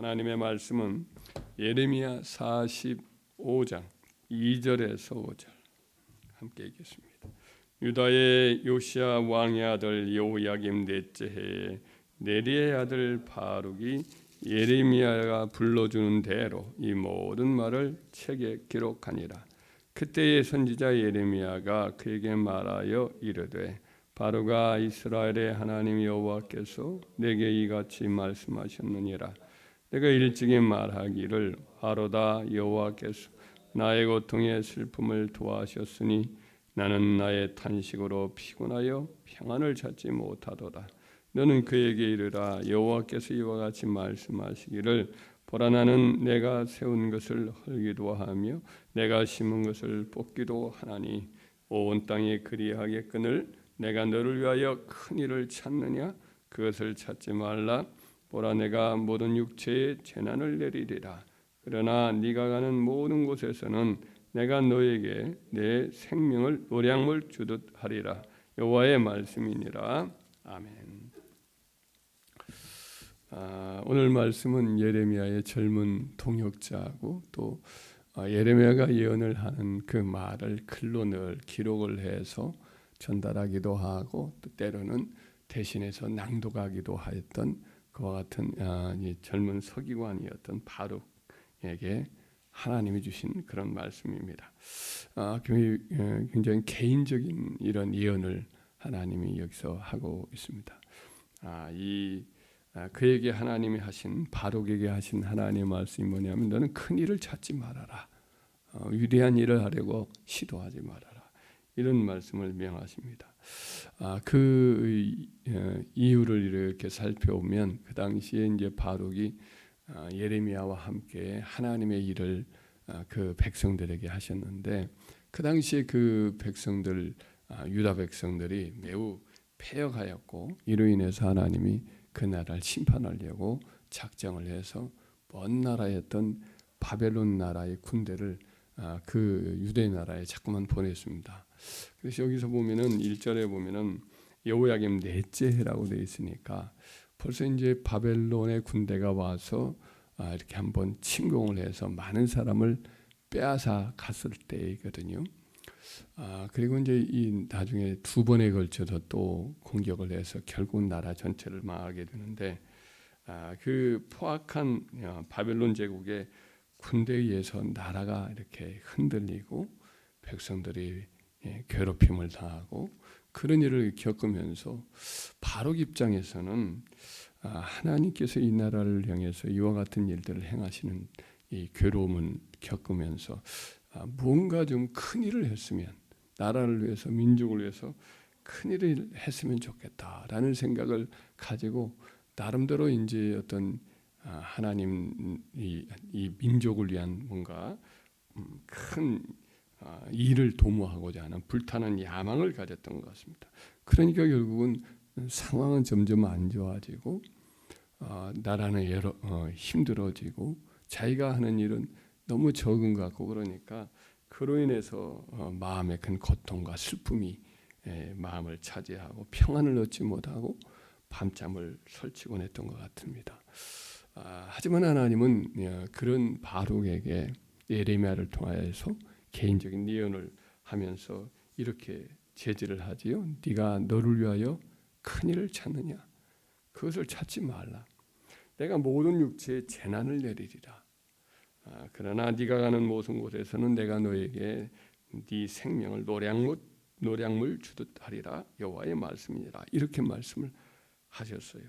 하나님의 말씀은 예레미야 45장 2절에서 5절 함께 읽겠습니다. 유다의 요시아 왕의 아들 여호야김 넷째 해에 네리의 아들 바룩이 예레미야가 불러주는 대로 이 모든 말을 책에 기록하니라. 그때의 선지자 예레미야가 그에게 말하여 이르되 바로가 이스라엘의 하나님 여호와께서 내게 이같이 말씀하셨느니라. 내가 일찍이 말하기를 바로다 여호와께서 나의 고통의 슬픔을 도와하셨으니 나는 나의 탄식으로 피곤하여 평안을 찾지 못하도다. 너는 그에게 이르라. 여호와께서 이와 같이 말씀하시기를 보라 나는 내가 세운 것을 헐기도 하며 내가 심은 것을 뽑기도 하나니 온 땅에 그리하겠거늘 내가 너를 위하여 큰 일을 찾느냐? 그것을 찾지 말라 보라 내가 모든 육체에 재난을 내리리라. 그러나 네가 가는 모든 곳에서는 내가 너에게 내 생명을 노량물 주듯 하리라. 여호와의 말씀이니라. 아멘. 아, 오늘 말씀은 예레미야의 젊은 동역자고 또 아, 예레미야가 예언을 하는 그 말을 글로 늘 기록을 해서 전달하기도 하고 또 때로는 대신해서 낭독하기도 하였던 그와 같은 아, 젊은 서기관이었던 바룩에게 하나님이 주신 그런 말씀입니다. 아, 굉장히 개인적인 이런 예언을 하나님이 여기서 하고 있습니다. 아, 이 그에게 하나님이 하신 바룩에게 하신 하나님의 말씀이 뭐냐면 너는 큰 일을 찾지 말아라. 어, 위대한 일을 하려고 시도하지 말아라. 이런 말씀을 명하십니다. 아, 그 어, 이유를 이렇게 살펴보면 그 당시에 이제 바룩이 아, 예레미야와 함께 하나님의 일을 아, 그 백성들에게 하셨는데 그 당시에 그 백성들 유다 백성들이 매우 폐역하였고 이로 인해서 하나님이 그 나라를 심판하려고 작정을 해서 먼 나라였던 바벨론 나라의 군대를 그 유대 나라에 자꾸만 보냈습니다. 그래서 여기서 보면은 1절에 보면은 여호야김 넷째 해라고 되어 있으니까 벌써 이제 바벨론의 군대가 와서 아, 이렇게 한번 침공을 해서 많은 사람을 빼앗아 갔을 때이거든요. 아, 그리고 이제 이 나중에 두 번에 걸쳐서 또 공격을 해서 결국 나라 전체를 망하게 되는데 아, 그 포악한 어, 바벨론 제국의 군대에 의해서 나라가 이렇게 흔들리고 백성들이 예, 괴롭힘을 당하고 그런 일을 겪으면서 바로 입장에서는 아, 하나님께서 이 나라를 향해서 이와 같은 일들을 행하시는 이 괴로움을 겪으면서 아, 무언가 좀 큰 일을 했으면 나라를 위해서 민족을 위해서 큰 일을 했으면 좋겠다라는 생각을 가지고 나름대로 이제 어떤 아, 하나님 이, 이 민족을 위한 뭔가 음, 큰 아, 일을 도모하고자 하는 불타는 야망을 가졌던 것 같습니다. 그러니까 결국은 상황은 점점 안 좋아지고 어, 나라는 여러, 어, 힘들어지고 자기가 하는 일은 너무 적은 것 같고 그러니까 그로 인해서 어, 마음의 큰 고통과 슬픔이 에, 마음을 차지하고 평안을 얻지 못하고 밤잠을 설치곤 했던 것 같습니다. 아, 하지만 하나님은 어, 그런 바룩에게 예레미야를 통하여서 개인적인 예언을 하면서 이렇게 제지를 하지요. 네가 너를 위하여 큰 일을 찾느냐? 그것을 찾지 말라. 내가 모든 육체에 재난을 내리리라. 아, 그러나 네가 가는 모든 곳에서는 내가 너에게 네 생명을 노량물 노량물 주듯 하리라 여호와의 말씀이니라. 이렇게 말씀을 하셨어요.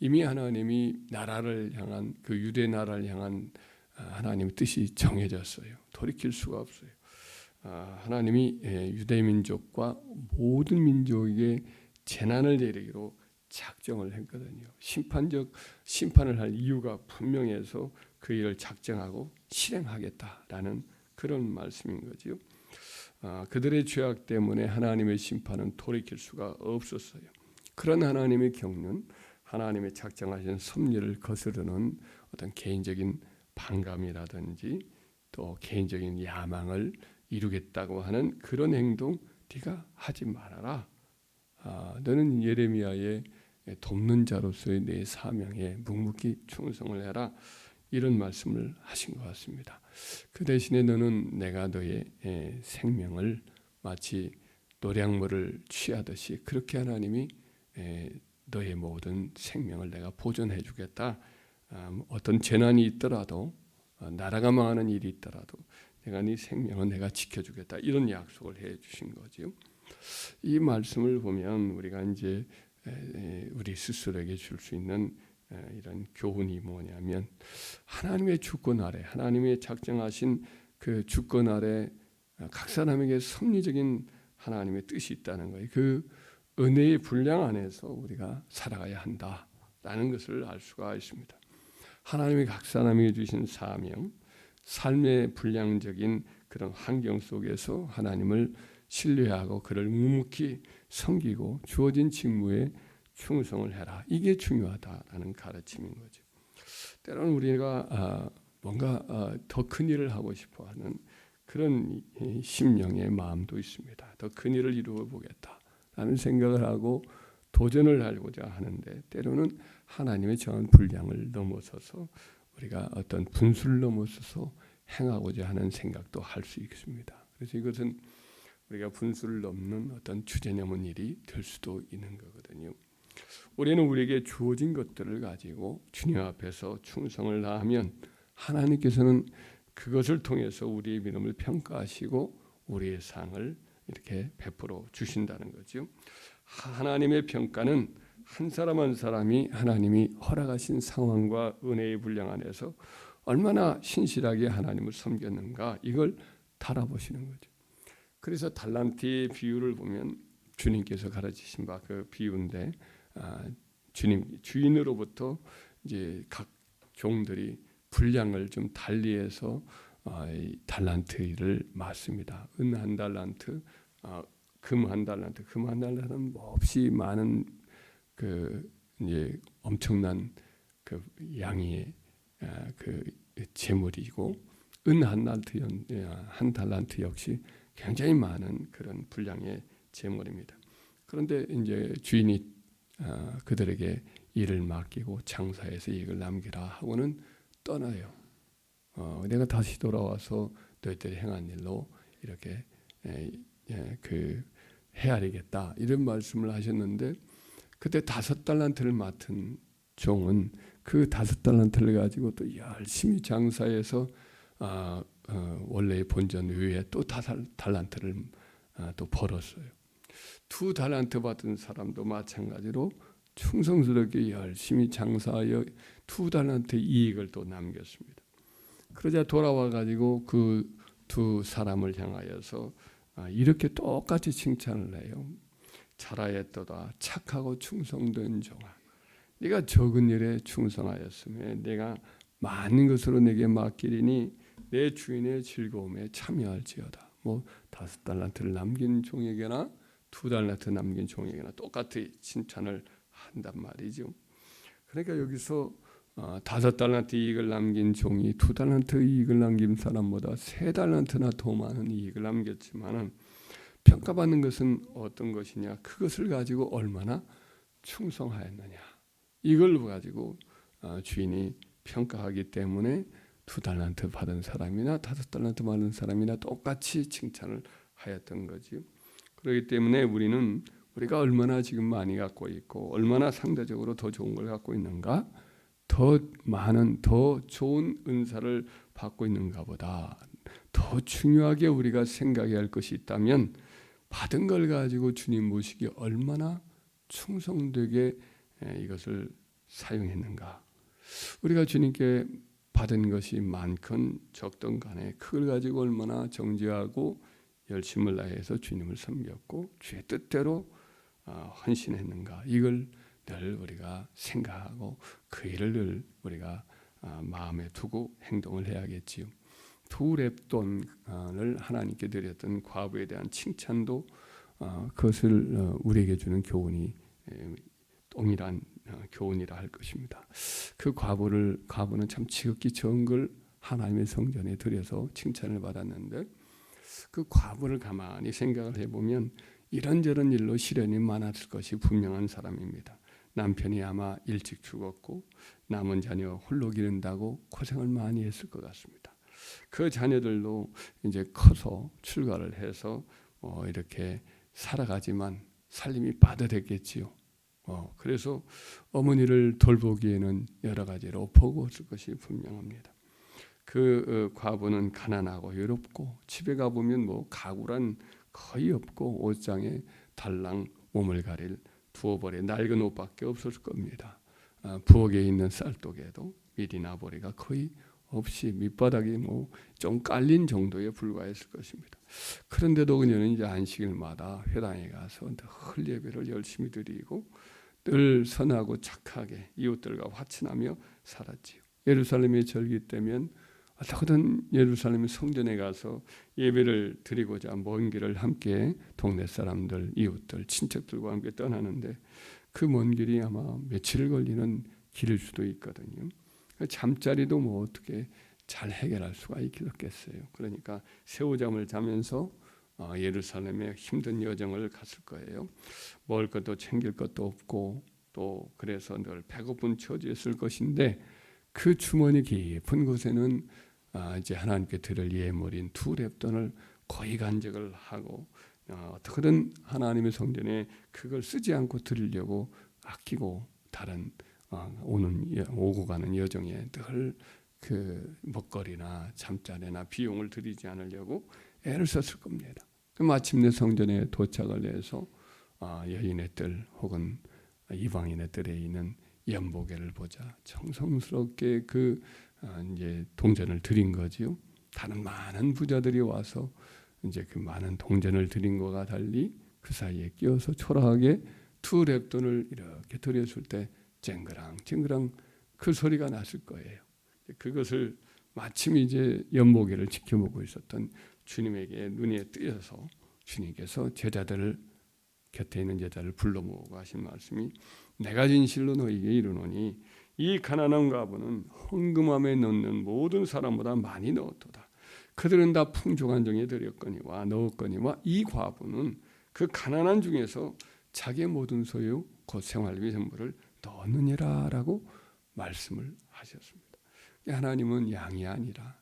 이미 하나님이 나라를 향한 그 유대 나라를 향한 아, 하나님의 뜻이 정해졌어요. 돌이킬 수가 없어요. 아, 하나님이 예, 유대 민족과 모든 민족에게 재난을 내리기로 작정을 했거든요. 심판적 심판을 할 이유가 분명해서 그 일을 작정하고 실행하겠다라는 그런 말씀인 거지요. 아, 그들의 죄악 때문에 하나님의 심판은 돌이킬 수가 없었어요. 그런 하나님의 경륜, 하나님의 작정하신 섭리를 거스르는 어떤 개인적인 반감이라든지 또 개인적인 야망을 이루겠다고 하는 그런 행동 네가 하지 말아라. 아, 너는 예레미야의 돕는 자로서의 내 사명에 묵묵히 충성을 해라. 이런 말씀을 하신 것 같습니다. 그 대신에 너는 내가 너의 에, 생명을 마치 노량물을 취하듯이 그렇게 하나님이 에, 너의 모든 생명을 내가 보존해 주겠다. 아, 어떤 재난이 있더라도 어, 나라가 망하는 일이 있더라도 내가 네 생명은 내가 지켜주겠다 이런 약속을 해 주신 거지요. 이 말씀을 보면 우리가 이제 우리 스스로에게 줄 수 있는 에, 이런 교훈이 뭐냐면 하나님의 주권 아래 하나님의 작정하신 그 주권 아래 어, 각 사람에게 섭리적인 하나님의 뜻이 있다는 거예요. 그 은혜의 분량 안에서 우리가 살아가야 한다라는 것을 알 수가 있습니다. 하나님이 각 사람에게 주신 사명, 삶의 분량적인 그런 환경 속에서 하나님을 신뢰하고 그를 묵묵히 섬기고 주어진 직무에 충성을 해라. 이게 중요하다라는 가르침인 거죠. 때로는 우리가 아, 뭔가 아, 더큰 일을 하고 싶어하는 그런 심령의 마음도 있습니다. 더 큰 일을 이루어 보겠다라는 생각을 하고 도전을 하고자 하는데 때로는 하나님의 정한 분량을 넘어서서 우리가 어떤 분수를 넘어서서 행하고자 하는 생각도 할 수 있습니다. 그래서 이것은 우리가 분수를 넘는 어떤 주제넘은 일이 될 수도 있는 거거든요. 우리는 우리에게 주어진 것들을 가지고 주님 앞에서 충성을 다하면 하나님께서는 그것을 통해서 우리의 믿음을 평가하시고 우리의 상을 이렇게 베풀어 주신다는 거죠. 하나님의 평가는 한 사람 한 사람이 하나님이 허락하신 상황과 은혜의 분량 안에서 얼마나 신실하게 하나님을 섬겼는가 이걸 달아보시는 거죠. 그래서 달란트의 비유를 보면 주님께서 가르치신 바 그 비유인데 아, 주님 주인으로부터 이제 각 종들이 분량을 좀 달리해서 아, 달란트를 맞습니다. 은 한 달란트, 아, 금한 달란트, 금한 달란트는 몹시 많은 그 이제 엄청난 그 양의 아, 그 재물이고 은 한 달란트 한 달란트 역시 굉장히 많은 그런 분량의 재물입니다. 그런데 이제 주인이 그들에게 일을 맡기고 장사해서 이익을 남기라 하고는 떠나요. 어, 내가 다시 돌아와서 너희들이 행한 일로 이렇게 에, 에, 그 헤아리겠다 이런 말씀을 하셨는데 그때 다섯 달란트를 맡은 종은 그 다섯 달란트를 가지고 또 열심히 장사해서 아, 어, 원래의 본전 외에 또 다섯 달란트를 아, 또 벌었어요. 두 달란트 받은 사람도 마찬가지로 충성스럽게 열심히 장사하여 두 달란트 이익을 또 남겼습니다. 그러자 돌아와 가지고 그 두 사람을 향하여서 아, 이렇게 똑같이 칭찬을 해요. 잘하였도다 착하고 충성된 종아. 네가 적은 일에 충성하였으며 내가 많은 것으로 내게 맡기리니 내 주인의 즐거움에 참여할지어다. 뭐 다섯 달란트를 남긴 종에게나 두 달란트 남긴 종에게나 똑같이 칭찬을 한단 말이죠. 그러니까 여기서 어, 다섯 달란트 이익을 남긴 종이 두 달란트 이익을 남긴 사람보다 세 달란트나 더 많은 이익을 남겼지만은 평가받는 것은 어떤 것이냐? 그것을 가지고 얼마나 충성하였느냐? 이걸 가지고 어, 주인이 평가하기 때문에 두 달란트 받은 사람이나 다섯 달란트 받은 사람이나 똑같이 칭찬을 하였던 거지. 그렇기 때문에 우리는 우리가 얼마나 지금 많이 갖고 있고 얼마나 상대적으로 더 좋은 걸 갖고 있는가? 더 많은 더 좋은 은사를 받고 있는가 보다 더 중요하게 우리가 생각해야 할 것이 있다면 받은 걸 가지고 주님 모시기 얼마나 충성되게 이것을 사용했는가. 우리가 주님께 받은 것이 많건 적던 간에 그걸 가지고 얼마나 정지하고 열심을 다해서 주님을 섬겼고 주의 뜻대로 어, 헌신했는가 이걸 늘 우리가 생각하고 그 일을 늘 우리가 어, 마음에 두고 행동을 해야겠지요. 두 랩돈을 하나님께 드렸던 과부에 대한 칭찬도 어, 그것을 우리에게 주는 교훈이 동일한 교훈이라 할 것입니다. 그 과부를 과부는 참 지극히 좋은 걸 하나님의 성전에 드려서 칭찬을 받았는데 그 과부를 가만히 생각을 해보면 이런저런 일로 시련이 많았을 것이 분명한 사람입니다. 남편이 아마 일찍 죽었고 남은 자녀 홀로 기른다고 고생을 많이 했을 것 같습니다. 그 자녀들도 이제 커서 출가를 해서 어, 이렇게 살아가지만 살림이 빠듯했겠지요. 어, 그래서 어머니를 돌보기에는 여러 가지로 버거웠을 것이 분명합니다. 그 어, 과부는 가난하고 외롭고 집에 가 보면 뭐 가구란 거의 없고 옷장에 달랑 몸을 가릴 두어 벌의 낡은 옷밖에 없었을 겁니다. 아, 부엌에 있는 쌀독에도 밀이나 보리가 거의 없이 밑바닥이 뭐 좀 깔린 정도에 불과했을 것입니다. 그런데도 그녀는 이제 안식일마다 회당에 가서 늘 예배를 열심히 드리고 늘 선하고 착하게 이웃들과 화친하며 살았지요. 예루살렘의 절기 때면 어떻게든 예루살렘 성전에 가서 예배를 드리고자 먼 길을 함께 동네 사람들, 이웃들, 친척들과 함께 떠나는데 그 먼 길이 아마 며칠 걸리는 길일 수도 있거든요. 잠자리도 뭐 어떻게 잘 해결할 수가 있겠어요. 그러니까 새우잠을 자면서 어, 예루살렘에 힘든 여정을 갔을 거예요. 먹을 것도 챙길 것도 없고 또 그래서 늘 배고픈 처지였을 것인데 그 주머니 깊은 곳에는 아, 이제 하나님께 드릴 예물인 두 랩돈을 거의 간직을 하고 어, 어떻게든 하나님의 성전에 그걸 쓰지 않고 드리려고 아끼고 다른 어, 오는 오고 가는 여정에 늘 그 먹거리나 잠자리나 비용을 들이지 않으려고 애를 썼을 겁니다. 그 마침내 성전에 도착을 해서 아, 여인의 뜰 혹은 이방인의 뜰에 있는 연보게를 보자 정성스럽게 그 아, 이제 동전을 드린 거지요. 다른 많은 부자들이 와서 이제 그 많은 동전을 드린 것과 달리 그 사이에 끼어서 초라하게 두 랩돈을 이렇게 드렸을 때 쨍그랑 쨍그랑 그 소리가 났을 거예요. 그것을 마침 이제 연보기를 지켜보고 있었던 주님에게 눈에 띄어서 주님께서 제자들을 곁에 있는 제자를 불러 모으고 하신 말씀이 내가 진실로 너에게 이르노니 이 가난한 과부는 헌금함에 넣는 모든 사람보다 많이 넣었도다. 그들은 다 풍족한 정에 드렸거니와 넣었거니와 이 과부는 그 가난한 중에서 자기의 모든 소유 곧 생활비 전부를 넣느니라라고 말씀을 하셨습니다. 하나님은 양이 아니라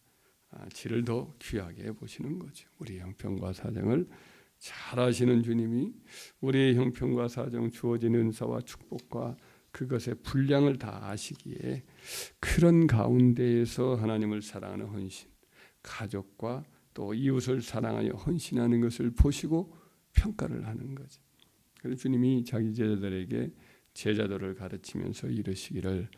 아, 질을 더 귀하게 보시는 거죠. 우리 형편과 사정을 잘 아시는 주님이 우리의 형편과 사정 주어진 은사와 축복과 그것의 분량을 다 아시기에 그런 가운데에서 하나님을 사랑하는 헌신, 가족과 또 이웃을 사랑하여 헌신하는 것을 보시고 평가를 하는 거죠. 그래서 주님이 자기 제자들에게 제자들을 가르치면서 이르시기를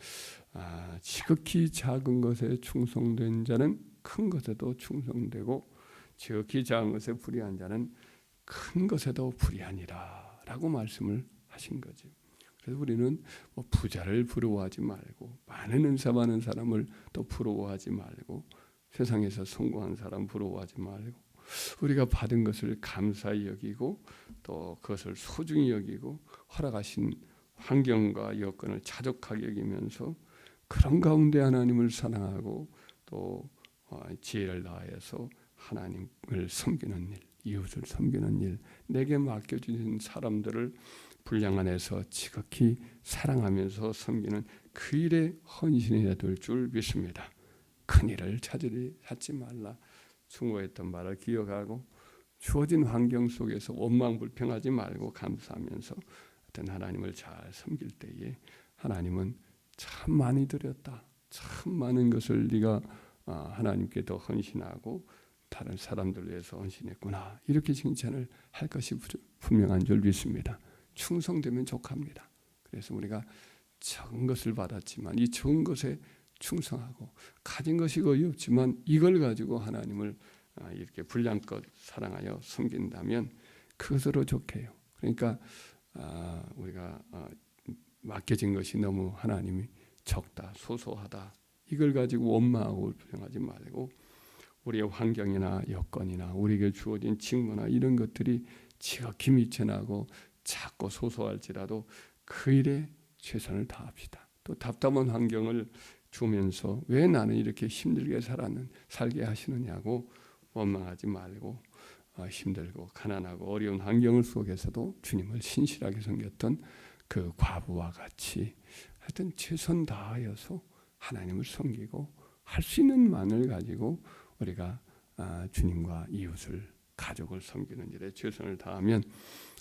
아, 지극히 작은 것에 충성된 자는 큰 것에도 충성되고 지극히 작은 것에 불의한 자는 큰 것에도 불의하니라라고 말씀을 하신 거죠. 그래서 우리는 뭐 부자를 부러워하지 말고 많은 은사 많은 사람을 또 부러워하지 말고 세상에서 성공한 사람 부러워하지 말고 우리가 받은 것을 감사히 여기고 또 그것을 소중히 여기고 허락하신 환경과 여건을 자족하게 여기면서 그런 가운데 하나님을 사랑하고 또 어, 지혜를 다해서 하나님을 섬기는 일, 이웃을 섬기는 일, 내게 맡겨주신 사람들을 분량 안에서 지극히 사랑하면서 섬기는 그 일에 헌신해야 될 줄 믿습니다. 큰 일을 찾으리 찾지 말라. 충고했던 말을 기억하고 주어진 환경 속에서 원망 불평하지 말고 감사하면서 어떤 하나님을 잘 섬길 때에 하나님은 참 많이 드렸다. 참 많은 것을 네가 아, 하나님께 더 헌신하고 다른 사람들 위해서 헌신했구나. 이렇게 칭찬을 할 것이 분명한 줄 믿습니다. 충성되면 족합니다. 그래서 우리가 적은 것을 받았지만 이 적은 것에 충성하고 가진 것이 거의 없지만 이걸 가지고 하나님을 아, 이렇게 분량껏 사랑하여 섬긴다면 그것으로 좋게요. 그러니까 아, 우리가 아, 맡겨진 것이 너무 하나님이 적다, 소소하다 이걸 가지고 원망하고 불평하지 말고 우리의 환경이나 여건이나 우리에게 주어진 직무나 이런 것들이 지극히 미천하고 작고 소소할지라도 그 일에 최선을 다합시다. 또 답답한 환경을 주면서 왜 나는 이렇게 힘들게 살았는 살게 하시느냐고 원망하지 말고 어, 힘들고 가난하고 어려운 환경 속에서도 주님을 신실하게 섬겼던 그 과부와 같이 하여튼 최선 다하여서 하나님을 섬기고 할 수 있는 만을 가지고 우리가 아, 주님과 이웃을 가족을 섬기는 일에 최선을 다하면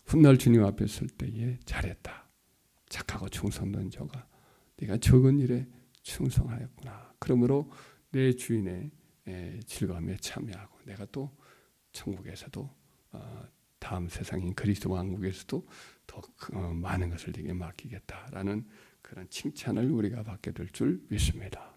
훗날 주님 앞에 설 때에 잘했다. 착하고 충성된 저가 네가 적은 일에 충성하였구나. 그러므로 내 주인의 에, 즐거움에 참여하고 내가 또 천국에서도 어, 다음 세상인 그리스도 왕국에서도 더 어, 많은 것을 네게 맡기겠다라는 그런 칭찬을 우리가 받게 될 줄 믿습니다.